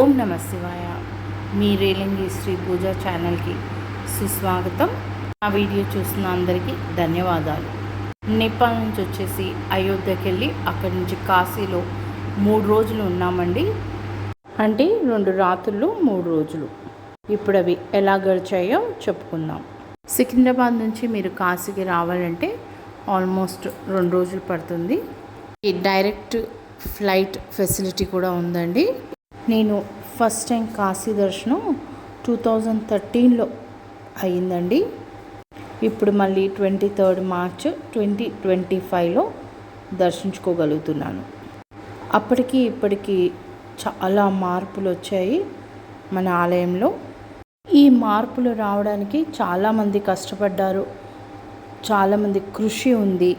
ఓం నమ శివాయ. మీ రేలింగి శ్రీ పూజ ఛానల్కి సుస్వాగతం. ఆ వీడియో చూసిన అందరికీ ధన్యవాదాలు. నేపాల్ నుంచి వచ్చేసి అయోధ్యకి వెళ్ళి అక్కడి నుంచి కాశీలో మూడు రోజులు ఉన్నామండి. అంటే రెండు రాత్రులు మూడు రోజులు. ఇప్పుడు అవి ఎలా గడిచాయో చెప్పుకుందాం. సికింద్రాబాద్ నుంచి మీరు కాశీకి రావాలంటే ఆల్మోస్ట్ రెండు రోజులు పడుతుంది. ఈ డైరెక్ట్ ఫ్లైట్ ఫెసిలిటీ కూడా ఉందండి. నేను ఫస్ట్ టైం కాశీ దర్శనం టూ థౌజండ్ థర్టీన్లో అయిందండి ఇప్పుడు మళ్ళీ twenty third March twenty twenty ఫైవ్లో దర్శించుకోగలుగుతున్నాను. అప్పటికి ఇప్పటికి చాలా మార్పులు వచ్చాయి మన ఆలయంలో. ఈ మార్పులు రావడానికి చాలామంది కష్టపడ్డారు. చాలామంది కృషి ఉంది.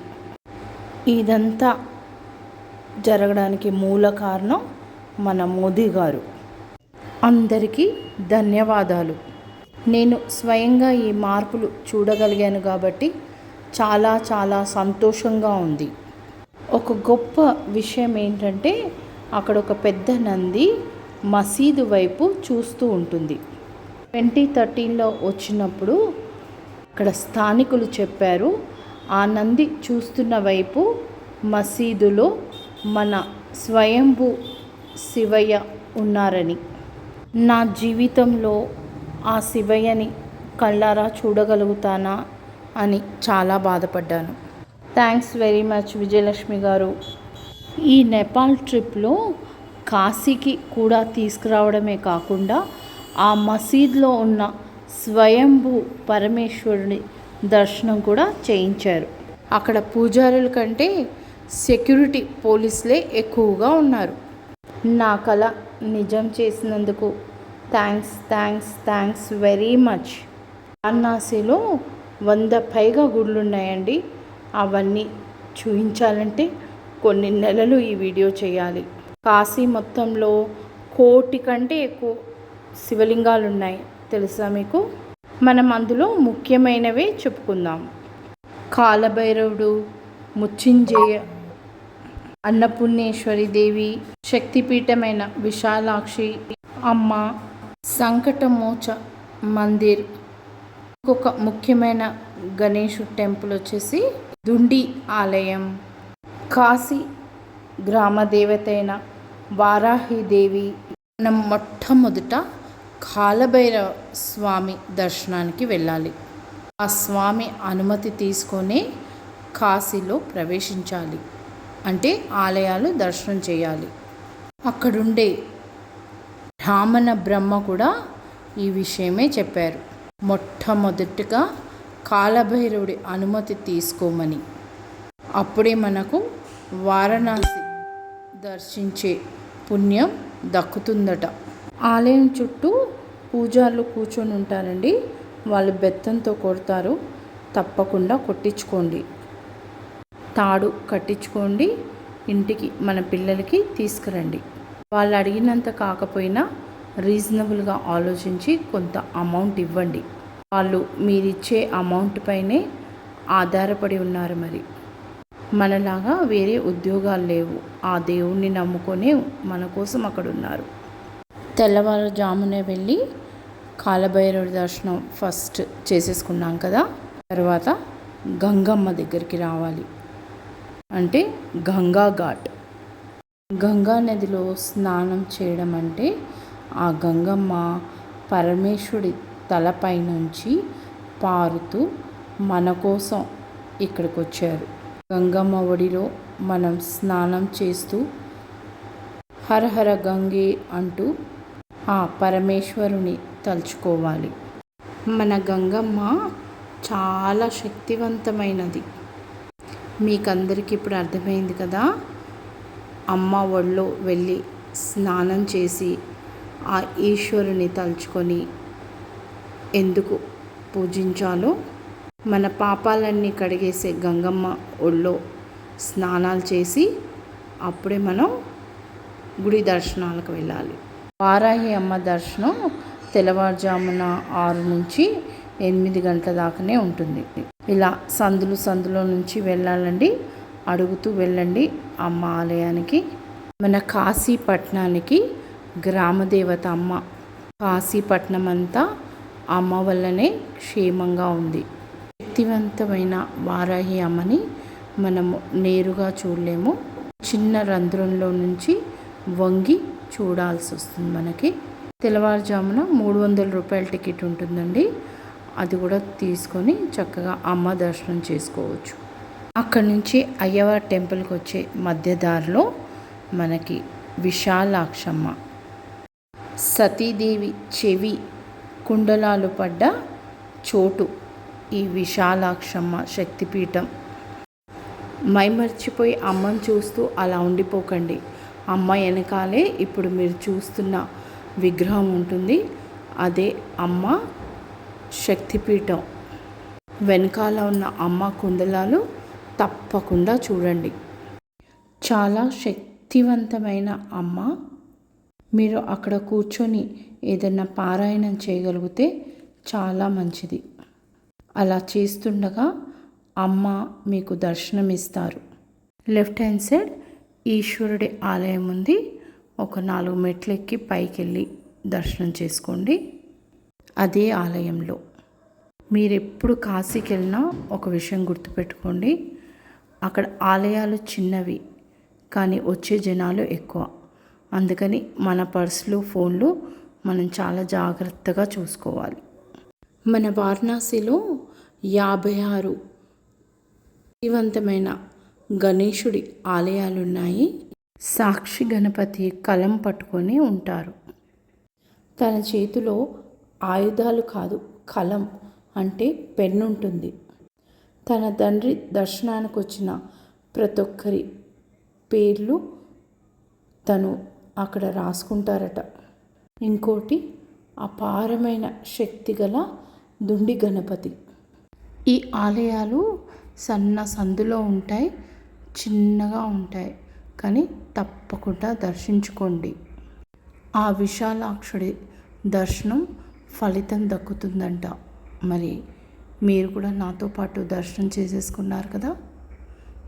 ఇదంతా జరగడానికి మూల కారణం మన మోదీ గారు. అందరికీ ధన్యవాదాలు. నేను స్వయంగా ఈ మార్పులు చూడగలిగాను కాబట్టి చాలా చాలా సంతోషంగా ఉంది. ఒక గొప్ప విషయం ఏంటంటే అక్కడ ఒక పెద్ద నంది మసీదు వైపు చూస్తూ ఉంటుంది. ట్వంటీ థర్టీన్లో వచ్చినప్పుడు అక్కడ స్థానికులు చెప్పారు ఆ నంది చూస్తున్న వైపు మసీదులో మన స్వయంభూ శివయ్య ఉన్నారని. నా జీవితంలో ఆ శివయ్యని కళ్ళారా చూడగలుగుతానా అని చాలా బాధపడ్డాను. థ్యాంక్స్ వెరీ మచ్ విజయలక్ష్మి గారు. ఈ నేపాల్ ట్రిప్లో కాశీకి కూడా తీసుకురావడమే కాకుండా ఆ మసీద్లో ఉన్న స్వయంభూ పరమేశ్వరుని దర్శనం కూడా చేయించారు. అక్కడ పూజారుల కంటే సెక్యూరిటీ పోలీసులే ఎక్కువగా ఉన్నారు. నా కళ నిజం చేసినందుకు thanks thanks thanks very much. వారణాసిలో వంద పైగా గుళ్ళు ఉన్నాయండి అవన్నీ చూపించాలంటే కొన్ని నెలలు ఈ వీడియో చేయాలి. కాశీ మొత్తంలో కోటి కంటే ఎక్కువ శివలింగాలు ఉన్నాయి తెలుసా మీకు? మనం అందులో ముఖ్యమైనవే చెప్పుకుందాం. కాలభైరవుడు ముచ్చింజయ అన్నపూర్ణేశ్వరి దేవి శక్తిపీఠమైన విశాలాక్షి అమ్మ సంకటమోచ మందిర్. ఇంకొక ముఖ్యమైన గణేష్ టెంపుల్ వచ్చేసి దుండి ఆలయం. కాశీ గ్రామదేవత అయిన వారాహిదేవి మనం మొట్టమొదట కాలభైరవ స్వామి దర్శనానికి వెళ్ళాలి. ఆ స్వామి అనుమతి తీసుకొని కాశీలో ప్రవేశించాలి. అంటే ఆలయాలు దర్శనం చేయాలి. అక్కడుండే బ్రాహ్మణ బ్రహ్మ కూడా ఈ విషయమే చెప్పారు. మొట్టమొదటిగా కాలభైరవుడి అనుమతి తీసుకోమని. అప్పుడే మనకు వారణాసి దర్శించే పుణ్యం దక్కుతుందట. ఆలయం చుట్టూ పూజారులు కూర్చొని ఉంటారండి. వాళ్ళు బెత్తంతో కొడతారు. తప్పకుండా కొట్టించుకోండి. తాడు కట్టించుకోండి. ఇంటికి మన పిల్లలకి తీసుకురండి. వాళ్ళు అడిగినంత కాకపోయినా రీజనబుల్గా ఆలోచించి కొంత అమౌంట్ ఇవ్వండి. వాళ్ళు మీరిచ్చే అమౌంట్ పైనే ఆధారపడి ఉన్నారు మరి. మనలాగా వేరే ఉద్యోగాలు లేవు. ఆ దేవుణ్ణి నమ్ముకొనే మన కోసం అక్కడ ఉన్నారు తెల్లవారుజామునే వెళ్ళి కాలభైరవుడి దర్శనం ఫస్ట్ చేసేసుకున్నాం కదా? తర్వాత గంగమ్మ దగ్గరికి రావాలి. అంటే గంగా ఘాట్. గంగా నదిలో స్నానం చేయడం అంటే ఆ గంగమ్మ పరమేశ్వరుడి తలపై నుంచి పారుతూ మన కోసం ఇక్కడికి వచ్చారు గంగమ్మ ఒడిలో మనం స్నానం చేస్తూ హరహర గంగే అంటూ ఆ పరమేశ్వరుని తలుచుకోవాలి. మన గంగమ్మ చాలా శక్తివంతమైనది. మీకందరికీ ఇప్పుడు అర్థమైంది కదా? అమ్మ ఒళ్ళో వెళ్ళి స్నానం చేసి ఆ ఈశ్వరుని తలుచుకొని ఎందుకు పూజించాలో? మన పాపాలన్నీ కడిగేసే గంగమ్మ ఒళ్ళో స్నానాలు చేసి అప్పుడే మనం గుడి దర్శనాలకు వెళ్ళాలి. వారాహి అమ్మ దర్శనం తెల్లవారుజామున ఆరు నుంచి ఎనిమిది గంటల దాకానే ఉంటుంది. ఇలా సందులు సందులో నుంచి వెళ్ళాలండి. అడుగుతూ వెళ్ళండి అమ్మ ఆలయానికి. మన కాశీపట్నానికి గ్రామదేవత అమ్మ. కాశీపట్నం అంతా అమ్మ వల్లనే క్షేమంగా ఉంది. శక్తివంతమైన వారాహి అమ్మని మనము నేరుగా చూడలేము. చిన్న రంధ్రంలో నుంచి వంగి చూడాల్సి వస్తుంది మనకి. తెల్లవారుజామున మూడు వందల రూపాయల టికెట్ ఉంటుందండి. అది కూడా తీసుకొని చక్కగా అమ్మ దర్శనం చేసుకోవచ్చు. అక్కడి నుంచి అయ్యవారి టెంపుల్కి వచ్చే మధ్య దారిలో మనకి విశాలాక్షమ్మ. సతీదేవి చెవి కుండలాలు పడ్డ చోటు ఈ విశాలాక్షమ్మ శక్తిపీఠం. మైమర్చిపోయి అమ్మని చూస్తూ అలా ఉండిపోకండి. అమ్మ వెనకాలే ఇప్పుడు మీరు చూస్తున్న విగ్రహం ఉంటుంది. అదే అమ్మ శక్తిపీఠం. వెనకాల ఉన్న అమ్మ కుండలాలు తప్పకుండా చూడండి. చాలా శక్తివంతమైన అమ్మ. మీరు అక్కడ కూర్చొని ఏదైనా పారాయణం చేయగలిగితే చాలా మంచిది. అలా చేస్తుండగా అమ్మ మీకు దర్శనమిస్తారు. లెఫ్ట్ హ్యాండ్ సైడ్ ఈశ్వరుడి ఆలయం ఉంది. ఒక నాలుగు మెట్లు ఎక్కి పైకి వెళ్ళి దర్శనం చేసుకోండి. అదే ఆలయంలో. మీరు ఎప్పుడు కాశీకి వెళ్ళినా ఒక విషయం గుర్తుపెట్టుకోండి. అక్కడ ఆలయాలు చిన్నవి కానీ వచ్చే జనాలు ఎక్కువ. అందుకని మన పర్సులు ఫోన్లు మనం చాలా జాగ్రత్తగా చూసుకోవాలి. మన వారణాసిలో యాభై ఆరు శక్తివంతమైన గణేశుడి ఆలయాలు ఉన్నాయి సాక్షి గణపతి కలం పట్టుకొని ఉంటారు. తన చేతిలో ఆయుధాలు కాదు కలం అంటే పెన్ను ఉంటుంది తన తండ్రి దర్శనానికి వచ్చిన ప్రతి ఒక్కరి పేర్లు తను అక్కడ రాసుకుంటారట. ఇంకోటి అపారమైన శక్తి గల దుండి గణపతి. ఈ ఆలయాలు సన్న సందులో ఉంటాయి చిన్నగా ఉంటాయి కానీ తప్పకుండా దర్శించుకోండి. ఆ విశాలాక్షుడి దర్శనం ఫలితం దక్కుతుందంట. మరి మీరు కూడా నాతో పాటు దర్శనం చేసేసుకున్నారు కదా?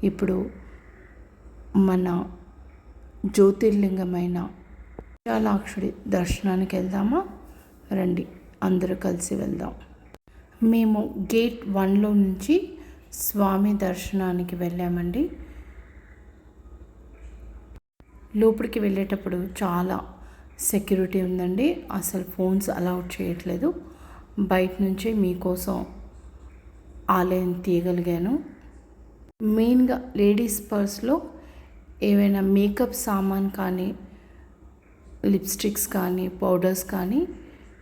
ఇప్పుడు మన జ్యోతిర్లింగమైన విశాలాక్షుడి దర్శనానికి వెళ్దామా? రండి అందరూ కలిసి వెళ్దాం. మేము గేట్ వన్లో నుంచి స్వామి దర్శనానికి వెళ్ళామండి. లోపలికి వెళ్ళేటప్పుడు చాలా సెక్యూరిటీ ఉందండి. అసలు ఫోన్స్ అలౌట్ చేయట్లేదు. బయట నుంచే మీకోసం ఆలయం తీయగలిగాను. మెయిన్గా లేడీస్ పర్స్లో ఏవైనా మేకప్ సామాన్ కానీ లిప్స్టిక్స్ కానీ పౌడర్స్ కానీ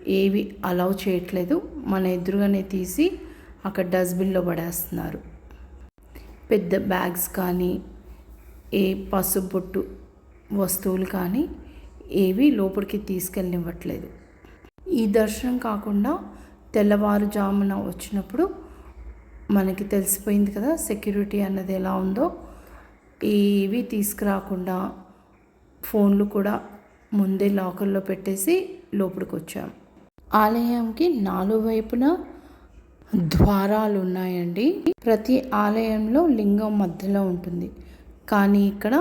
ఏవి అలౌ చేయట్లేదు. మన ఎదురుగానే తీసి అక్కడ డస్ట్బిన్లో పడేస్తున్నారు. పెద్ద బ్యాగ్స్ కానీ ఏ పసుబొట్టు వస్తువులు కానీ ఏవి లోపలికి తీసుకెళ్ళనివ్వట్లేదు. ఈ దర్శనం కాకుండా తెల్లవారుజామున వచ్చినప్పుడు మనకి తెలిసిపోయింది కదా సెక్యూరిటీ అన్నది ఎలా ఉందో. ఏవి తీసుకురాకుండా ఫోన్లు కూడా ముందే లాకర్లో పెట్టేసి లోపలికి వచ్చాం ఆలయంకి నాలుగు వైపున ద్వారాలు ఉన్నాయండి ప్రతి ఆలయంలో లింగం మధ్యలో ఉంటుంది. కానీ ఇక్కడ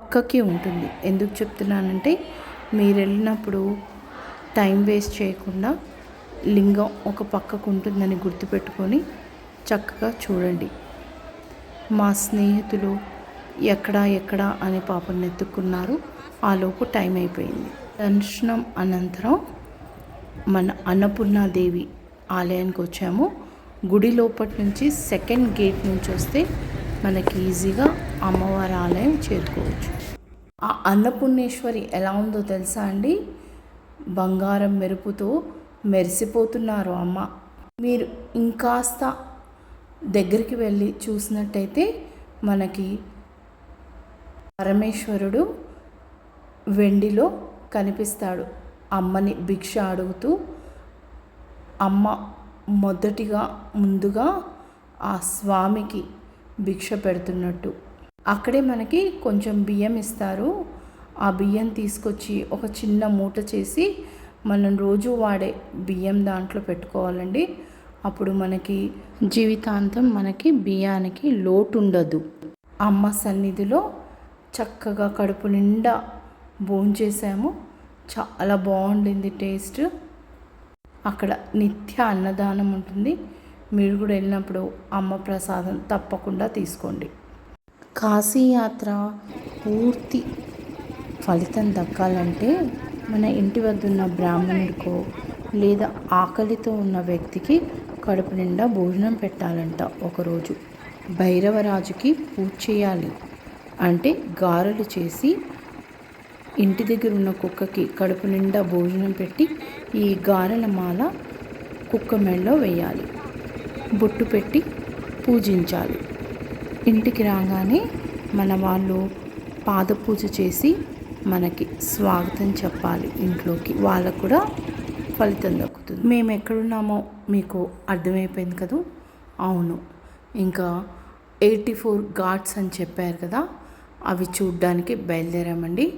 పక్కకి ఉంటుంది. ఎందుకు చెప్తున్నానంటే మీరు వెళ్ళినప్పుడు టైం వేస్ట్ చేయకుండా లింగం ఒక పక్కకు ఉంటుందని గుర్తుపెట్టుకొని చక్కగా చూడండి. మా స్నేహితులు ఎక్కడా ఎక్కడా అని పాపను నెత్తుకున్నారు. ఆలోపు టైం అయిపోయింది. దర్శనం అనంతరం మన అన్నపూర్ణాదేవి ఆలయానికి వచ్చాము. గుడి లోపటి నుంచి సెకండ్ గేట్ నుంచి వస్తే మనకి ఈజీగా అమ్మవారి ఆలయం చేరుకోవచ్చు. ఆ అన్నపూర్ణేశ్వరి ఎలా ఉందో తెలుసా అండి? బంగారం మెరుపుతో మెరిసిపోతున్నారు అమ్మ. మీరు ఇంకాస్త దగ్గరికి వెళ్ళి చూసినట్టయితే మనకి పరమేశ్వరుడు వెండిలో కనిపిస్తాడు. అమ్మని భిక్ష అడుగుతూ అమ్మ మొదటిగా ముందుగా ఆ స్వామికి భిక్ష పెడుతున్నట్టు. అక్కడే మనకి కొంచెం బియ్యం ఇస్తారు. ఆ బియ్యం తీసుకొచ్చి ఒక చిన్న మూట చేసి మనం రోజు వాడే బియ్యం దాంట్లో పెట్టుకోవాలండి. అప్పుడు మనకి జీవితాంతం మనకి బియ్యానికి లోటు ఉండదు అమ్మ సన్నిధిలో చక్కగా కడుపు నిండా భోంచేసాము చాలా బాగుండింది టేస్ట్. అక్కడ నిత్య అన్నదానం ఉంటుంది. మీరు కూడా వెళ్ళినప్పుడు అమ్మ ప్రసాదం తప్పకుండా తీసుకోండి. కాశీ యాత్ర పూర్తి ఫలితం దక్కాలంటే మన ఇంటి వద్ద ఉన్న బ్రాహ్మణుడికో లేదా ఆకలితో ఉన్న వ్యక్తికి కడుపు నిండా భోజనం పెట్టాలంట ఒకరోజు. భైరవరాజుకి పూజ చేయాలి అంటే గారెలు చేసి ఇంటి దగ్గర ఉన్న కుక్కకి కడుపు నిండా భోజనం పెట్టి ఈ గారెల మాల కుక్క మెడలో వేయాలి. బొట్టు పెట్టి పూజించాలి. ఇంటికి రాగానే మన వాళ్ళు పాద పూజ చేసి మనకి స్వాగతం చెప్పాలి ఇంట్లోకి. వాళ్ళకు కూడా ఫలితం దక్కుతుంది. మేము ఎక్కడున్నామో మీకు అర్థమైపోయింది కదా? అవును. ఇంకా ఎయిటీ ఫోర్ ఘాట్స్ అని చెప్పారు కదా అవి చూడ్డానికి బయలుదేరామండి.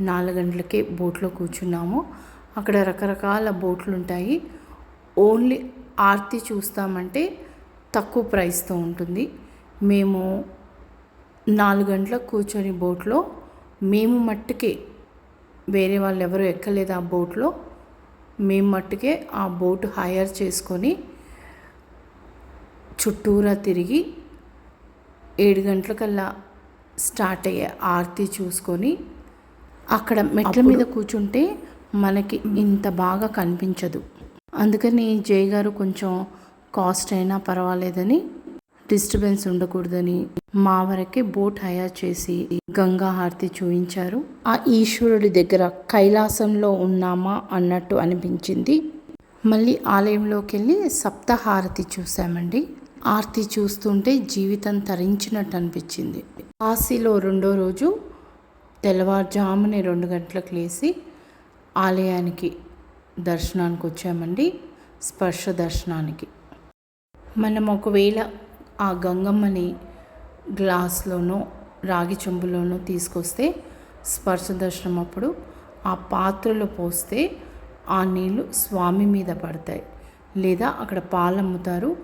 నాలుగు గంటలకే బోట్లో కూర్చున్నాము. అక్కడ రకరకాల బోట్లు ఉంటాయి. ఓన్లీ ఆర్తి చూస్తామంటే తక్కువ ప్రైస్తో ఉంటుంది. మేము నాలుగు గంటలకు కూర్చొని బోట్లో మేము మట్టుకే వేరే వాళ్ళు ఎవరు ఎక్కలేదు ఆ బోట్లో. మేము మట్టుకే ఆ బోటు హైర్ చేసుకొని చుట్టూరా తిరిగి ఏడు గంటలకల్లా స్టార్ట్ అయ్యే ఆరతి చూసుకొని అక్కడ మెట్ల మీద కూర్చుంటే మనకి ఇంత బాగా కనిపించదు. అందుకని జై గారు కొంచెం కాస్ట్ అయినా పర్వాలేదని డిస్టర్బెన్స్ ఉండకూడదని మా వరకే బోట్ హయా చేసి గంగా హారతి చూయించారు ఆ ఈశ్వరుడి దగ్గర కైలాసంలో ఉన్నామా అన్నట్టు అనిపించింది. మళ్ళీ ఆలయంలోకి వెళ్ళి సప్తహారతి చూసామండి ఆర్తి చూస్తుంటే జీవితం తరించినట్టు అనిపించింది. కాశీలో రెండో రోజు తెల్లవారుజామునే రెండు గంటలకు లేచి ఆలయానికి దర్శనానికి వచ్చామండి స్పర్శ దర్శనానికి. మనం ఒకవేళ ఆ గంగమ్మని గ్లాస్లోనో రాగి చెంబులోనో తీసుకొస్తే స్పర్శ దర్శనం అప్పుడు ఆ పాత్రలో పోస్తే ఆ నీళ్ళు స్వామి మీద పడతాయి. లేదా అక్కడ పాలు అమ్ముతారు.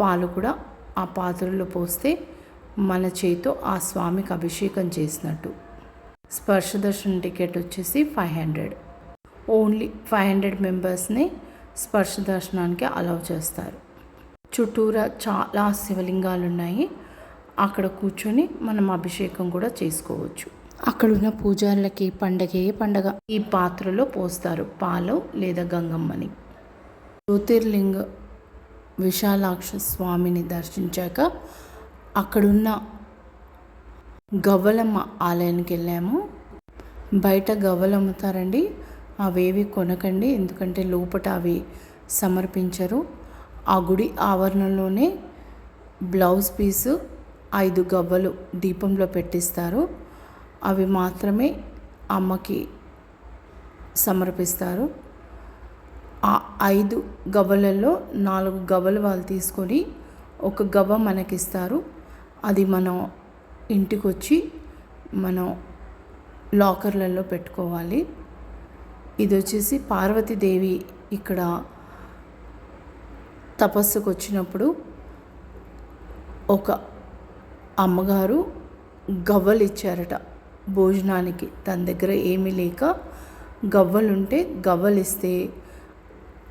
పాలు కూడా ఆ పాత్రలో పోస్తే మన చేతితో ఆ స్వామికి అభిషేకం చేసినట్టు. స్పర్శ దర్శనం టికెట్ వచ్చేసి five hundred. Only five hundred మెంబర్స్ని స్పర్శ దర్శనానికి అలౌ చేస్తారు. చుట్టూరా చాలా శివలింగాలు ఉన్నాయి అక్కడ కూర్చొని మనం అభిషేకం కూడా చేసుకోవచ్చు. అక్కడ ఉన్న పూజారులకి పండగే పండగ. ఈ పాత్రలో పోస్తారు పాలు లేదా గంగమ్మని. జ్యోతిర్లింగ విశాలాక్ష స్వామిని దర్శించాక అక్కడున్న గవ్వలమ్మ ఆలయానికి వెళ్ళాము. బయట గవ్వలు అమ్ముతారండి అవేవి కొనకండి ఎందుకంటే లోపల అవి సమర్పించరు. ఆ గుడి ఆవరణలోనే బ్లౌజ్ పీసు ఐదు గవ్వలు దీపంలో పెట్టిస్తారు. అవి మాత్రమే అమ్మకి సమర్పిస్తారు. ఆ ఐదు గవ్వలలో నాలుగు గవ్వలు వాళ్ళు తీసుకొని ఒక గవ్వ మనకిస్తారు. అది మనం ఇంటికి వచ్చి మనం లాకర్లలో పెట్టుకోవాలి. ఇది వచ్చేసి పార్వతీదేవి ఇక్కడ తపస్సుకు వచ్చినప్పుడు ఒక అమ్మగారు గవ్వలు ఇచ్చారట భోజనానికి తన దగ్గర ఏమీ లేక గవ్వలుంటే గవ్వలు ఇస్తే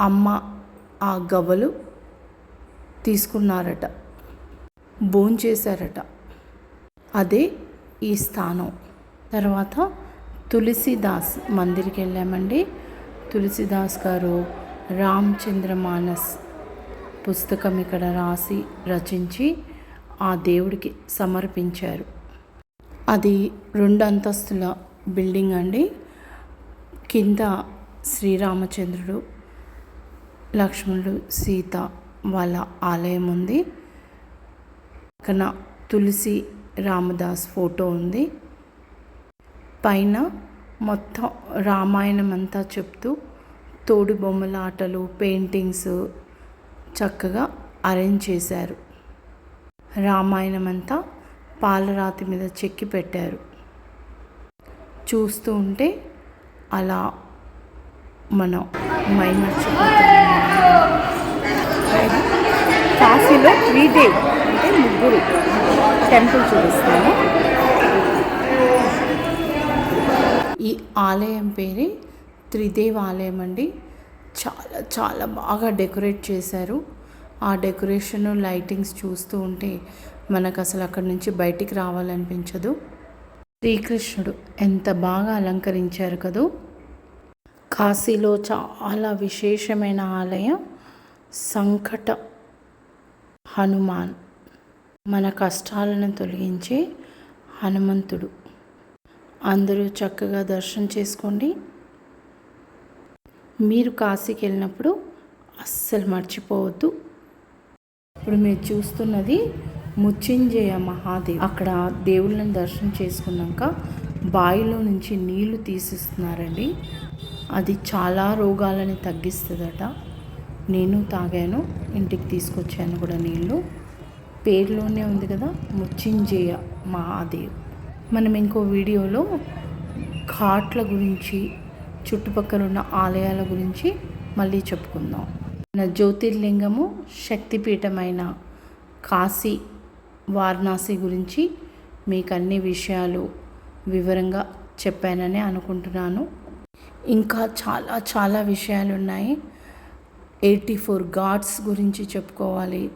అమ్మ ఆ గవ్వలు తీసుకున్నారట. భోంచేశారట. అదే ఈ స్థానం. తర్వాత తులసిదాస్ మందిరికి వెళ్ళామండి. తులసిదాస్ గారు రామచంద్ర మానస్ పుస్తకం ఇక్కడ రాసి రచించి ఆ దేవుడికి సమర్పించారు. అది రెండు అంతస్తుల బిల్డింగ్ అండి. కింద శ్రీరామచంద్రుడు లక్ష్మణుడు సీత వాళ్ళ ఆలయం ఉంది. పక్కన తులసి రామదాస్ ఫోటో ఉంది. పైన మొత్తం రామాయణం అంతా చెప్తూ తోడు బొమ్మల ఆటలు పెయింటింగ్స్ చక్కగా అరేంజ్ చేశారు. రామాయణం అంతా పాలరాతి మీద చెక్కి పెట్టారు. చూస్తూ ఉంటే అలా మనం మైమర్చిపోతాం కాశీలో డే అంటే ముగ్గురు టెంపుల్ చూపిస్తాను ఈ ఆలయం పేరే త్రిదేవ ఆలయం అండి. చాలా చాలా బాగా డెకరేట్ చేశారు. ఆ డెకరేషన్ లైటింగ్స్ చూస్తూ ఉంటే మనకు అసలు అక్కడి నుంచి బయటికి రావాలనిపించదు. శ్రీకృష్ణుడు ఎంత బాగా అలంకరించారు కదూ! కాశీలో చాలా విశేషమైన ఆలయం సంకట హనుమాన్. మన కష్టాలను తొలగించే హనుమంతుడు. అందరూ చక్కగా దర్శనం చేసుకోండి. మీరు కాశీకి వెళ్ళినప్పుడు అస్సలు మర్చిపోవద్దు. ఇప్పుడు మీరు చూస్తున్నది ముచ్చింజయ మహాదేవ్. అక్కడ దేవుళ్ళని దర్శనం చేసుకున్నాక బావిలో నుంచి నీళ్ళు తీసిస్తున్నారండి. అది చాలా రోగాలని తగ్గిస్తుందట. నేను తాగాను ఇంటికి తీసుకొచ్చాను కూడా నీళ్ళు పేరులోనే ఉంది కదా ముచ్చింజయ మహాదేవ్. మనం ఇంకో వీడియోలో ఘాట్ల గురించి చుట్టుపక్కల ఉన్న ఆలయాల గురించి మళ్ళీ చెప్పుకుందాం. మన జ్యోతిర్లింగము శక్తిపీఠమైన కాశీ వారణాసి గురించి మీకు అన్ని విషయాలు వివరంగా చెప్పానని అనుకుంటున్నాను. ఇంకా చాలా చాలా విషయాలు ఉన్నాయి ఎయిటీ ఫోర్ గాడ్స్ గురించి చెప్పుకోవాలి.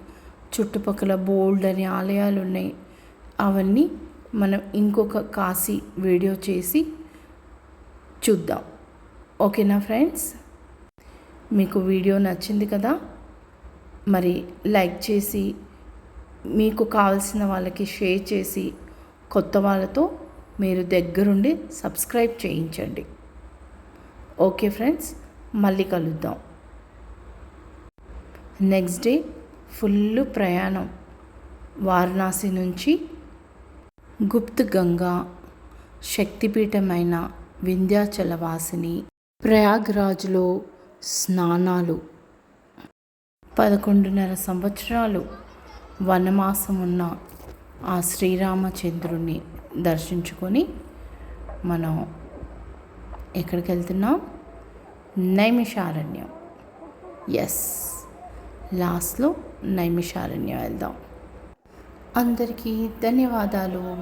చుట్టుపక్కల బోల్డ్ అని ఆలయాలు ఉన్నాయి అవన్నీ మనం ఇంకొక కాశీ వీడియో చేసి చూద్దాం. ఓకేనా ఫ్రెండ్స్? మీకు వీడియో నచ్చింది కదా? మరి లైక్ చేసి మీకు కావాల్సిన వాళ్ళకి షేర్ చేసి కొత్త వాళ్ళతో మీరు దగ్గరుండి సబ్స్క్రైబ్ చేయించండి. ఓకే ఫ్రెండ్స్ మళ్ళీ కలుద్దాం. నెక్స్ట్ డే ఫుల్ ప్రయాణం. వారణాసి నుంచి గుప్త్ గంగా శక్తిపీఠమైన వింధ్యాచల వాసిని ప్రయాగ్రాజ్లో స్నానాలు. పదకొండున్నర సంవత్సరాలు వనమాసం ఉన్న ఆ శ్రీరామచంద్రుని దర్శించుకొని మనం ఎక్కడికి వెళ్తున్నాం నైమిషారణ్యం. ఎస్ లాస్ట్లో నైమిషారణ్యం వెళ్దాం. అందరికీ ధన్యవాదాలు.